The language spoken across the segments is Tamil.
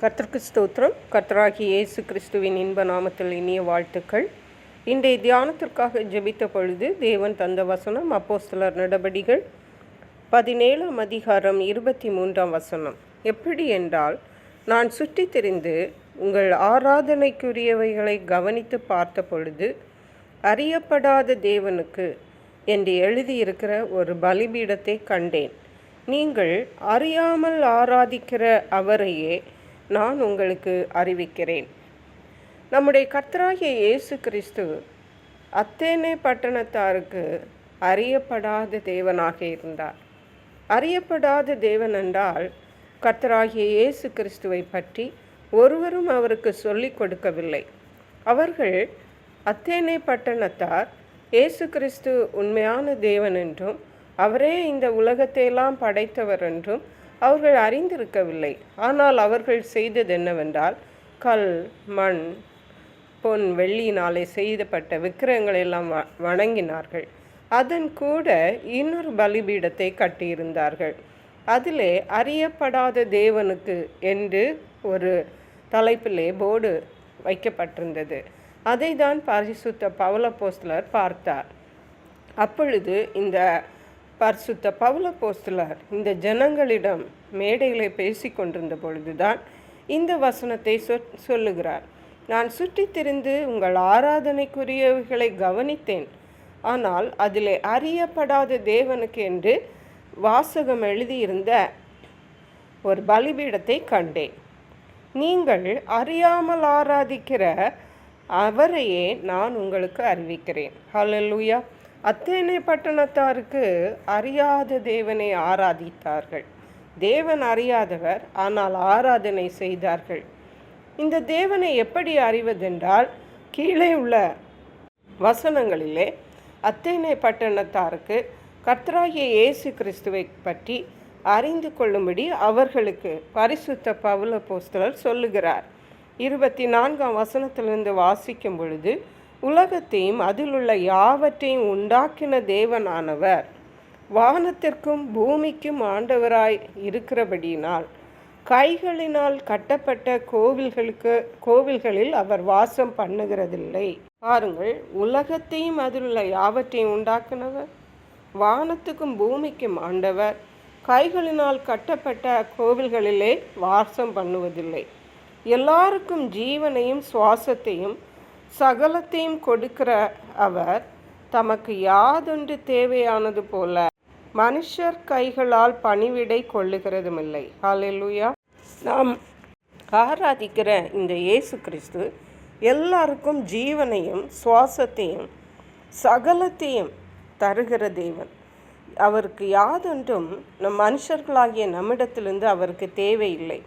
கர்த்தர்க்கு ஸ்தோத்திரம். கர்த்தராகி இயேசு கிறிஸ்துவின் இன்ப நாமத்தில் இனிய வாழ்த்துக்கள். இன்றைய தியானத்திற்காக ஜெபித்த பொழுது தேவன் தந்த வசனம் அப்போஸ்தலர் நடபடிகள் பதினேழாம் அதிகாரம் இருபத்தி மூன்றாம் வசனம். எப்படி என்றால் நான் சுற்றி திரிந்து உங்கள் ஆராதனைக்குரியவைகளை கவனித்து பார்த்த பொழுது அறியப்படாத தேவனுக்கு என்று எழுதியிருக்கிற ஒரு பலிபீடத்தை கண்டேன். நீங்கள் அறியாமல் ஆராதிக்கிற அவரையே நான் உங்களுக்கு அறிவிக்கிறேன். நம்முடைய கர்த்தராகிய இயேசு கிறிஸ்து அத்தேனே பட்டணத்தாருக்கு அறியப்படாத தேவனாக இருந்தார். அறியப்படாத தேவன் என்றால் கர்த்தராகிய இயேசு கிறிஸ்துவை பற்றி ஒருவரும் அவருக்கு சொல்லிக் கொடுக்கவில்லை. அவர்கள் அத்தேனே பட்டணத்தார் இயேசு கிறிஸ்து உண்மையான தேவன் என்றும் அவரே இந்த உலகத்தையெல்லாம் படைத்தவர் என்றும் அவர்கள் அறிந்திருக்கவில்லை. ஆனால் அவர்கள் செய்தது என்னவென்றால் கல் மண் பொன் வெள்ளியினாலே செய்தப்பட்ட விக்கிரகங்களை எல்லாம் வ வணங்கினார்கள். அதன் கூட இன்னொரு பலிபீடத்தை கட்டியிருந்தார்கள். அதிலே அறியப்படாத தேவனுக்கு என்று ஒரு தலைப்பிலே போர்டு வைக்கப்பட்டிருந்தது. அதை தான் பரிசுத்த பவலப்போஸ்லர் பார்த்தார். அப்பொழுது இந்த பர்சுத்த பவுல போஸ்தலார் இந்த ஜனங்களிடம் மேடைகளை பேசி கொண்டிருந்த பொழுதுதான் இந்த வசனத்தை சொ- சொல்லுகிறார். நான் சுற்றித் திரிந்து உங்கள் ஆராதனைக்குரியவைகளை கவனித்தேன். ஆனால் அதிலே அறியப்படாத தேவனுக்கு என்று வாசகம் எழுதியிருந்த ஒரு பலிபீடத்தை கண்டேன். நீங்கள் அறியாமல் ஆராதிக்கிற அவரையே நான் உங்களுக்கு அறிவிக்கிறேன். ஹலோ லூயா அத்தேனே பட்டணத்தாருக்கு அறியாத தேவனை ஆராதித்தார்கள். தேவன் அறியாதவர் ஆனால் ஆராதனை செய்தார்கள். இந்த தேவனை எப்படி அறிவதென்றால் கீழே உள்ள வசனங்களிலே அத்தேனே பட்டணத்தாருக்கு கர்த்தராகிய இயேசு கிறிஸ்துவை பற்றி அறிந்து கொள்ளும்படி அவர்களுக்கு பரிசுத்த பவுல போஸ்தலர் சொல்லுகிறார். இருபத்தி நான்காம் வசனத்திலிருந்து வாசிக்கும் பொழுது உலகத்தையும் அதிலுள்ள யாவற்றையும் உண்டாக்கின தேவனானவர். வானத்திற்கும் பூமிக்கும் ஆண்டவராய் இருக்கிறபடியினால் கைகளினால் கட்டப்பட்ட கோவில்களுக்கு கோவில்களில் அவர் வாசம் பண்ணுகிறதில்லை. பாருங்கள் உலகத்தையும் அதிலுள்ள யாவற்றையும் உண்டாக்கினவர். வானத்துக்கும் பூமிக்கும் ஆண்டவர். கைகளினால் கட்டப்பட்ட கோவில்களிலே வாசம் பண்ணுவதில்லை. எல்லாருக்கும் ஜீவனையும் சுவாசத்தையும் சகலத்தையும் கொடுக்கிற அவர் தமக்கு யாதொன்று தேவையானது போல மனுஷர் கைகளால் பணிவிடை கொள்ளுகிறதுமில்லை. ஹalleluya. நாம் ஆராதிக்கிற இந்த இயேசு கிறிஸ்து எல்லாருக்கும் ஜீவனையும் சுவாசத்தையும் சகலத்தையும் தருகிற தேவன். அவருக்கு யாதொன்றும் நம் மனுஷர்களாகிய நம்மிடத்திலிருந்து அவருக்கு தேவையில்லை.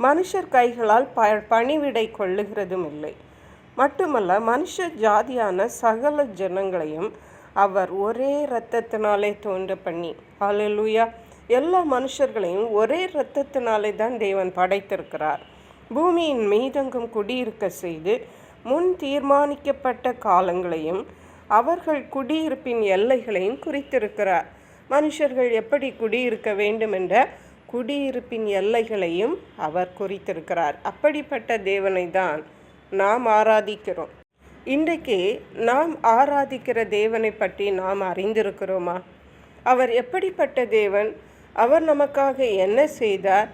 மனுஷர் கைகளால் ப பணிவிடை கொள்ளுகிறதும் இல்லை மட்டுமல்ல மனுஷ ஜாதியான சகல ஜனங்களையும் அவர் ஒரே இரத்தத்தினாலே தோன்ற பண்ணி ஹalleluya எல்லா மனுஷர்களையும் ஒரே இரத்தத்தினாலே தான் தேவன் படைத்திருக்கிறார். பூமியின் மீதங்கும் குடியிருக்க செய்து முன் தீர்மானிக்கப்பட்ட காலங்களையும் அவர்கள் குடியிருப்பின் எல்லைகளையும் குறித்திருக்கிறார். மனுஷர்கள் எப்படி குடியிருக்க வேண்டும் என்ற குடியிருப்பின் எல்லைகளையும் அவர் குறித்திருக்கிறார். அப்படிப்பட்ட தேவனை தான் நாம் ஆராதிக்கிறோம். இன்றைக்கு நாம் ஆராதிக்கிற தேவனை பற்றி நாம் அறிந்திருக்கிறோமா? அவர் எப்படிப்பட்ட தேவன்? அவர் நமக்காக என்ன செய்தார்?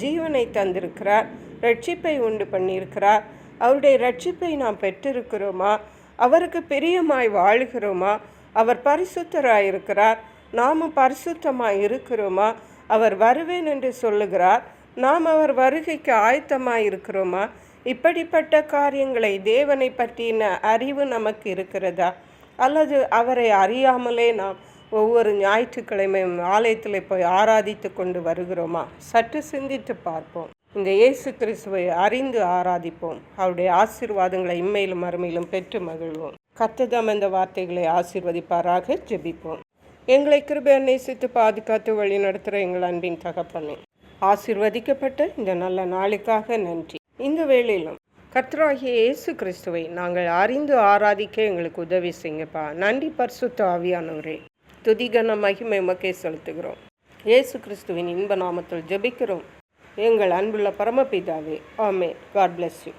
ஜீவனை தந்திருக்கிறார் ரட்சிப்பை உண்டு பண்ணியிருக்கிறார். அவருடைய ரட்சிப்பை நாம் பெற்றிருக்கிறோமா? அவருக்கு பிரியமாய் வாழுகிறோமா? அவர் பரிசுத்தராயிருக்கிறார் நாமும் பரிசுத்தமாக இருக்கிறோமா? அவர் வருவேன் என்று சொல்லுகிறார் நாம் அவர் வருகைக்கு ஆயத்தமாக இருக்கிறோமா இப்படிப்பட்ட காரியங்களை தேவனை பற்றின அறிவு நமக்கு இருக்கிறதா? அல்லது அவரை அறியாமலே நாம் ஒவ்வொரு ஞாயிற்றுக்கிழமையும் ஆலயத்தில் போய் ஆராதித்து கொண்டு வருகிறோமா? சற்று சிந்தித்து பார்ப்போம். இந்த இயேசு கிறிஸ்துவை அறிந்து ஆராதிப்போம். அவருடைய ஆசீர்வாதங்களை இம்மையிலும் மறுமையிலும் பெற்று மகிழ்வோம். கத்ததாம் இந்த வார்த்தைகளை ஆசீர்வதிப்பாராக ஜெபிப்போம். எங்களை கிருபை நேசித்து பாதுகாத்து வழி நடத்துகிற எங்கள் அன்பின் தகப்பனே ஆசிர்வதிக்கப்பட்ட இந்த நல்ல நாளுக்காக நன்றி. இந்த வேளையிலும் கர்த்தராகிய இயேசு கிறிஸ்துவை நாங்கள் அறிந்து ஆராதிக்க எங்களுக்கு உதவி செய்யுங்கப்பா. நன்றி பரிசுத்த ஆவியானவரே. துதிகன மகிமை மக்கே செலுத்துகிறோம். இயேசு கிறிஸ்துவின் இன்ப நாமத்தில் ஜெபிக்கிறோம். எங்கள் அன்புள்ள பரமபிதாவே ஆமே காட் பிளஸ் யூ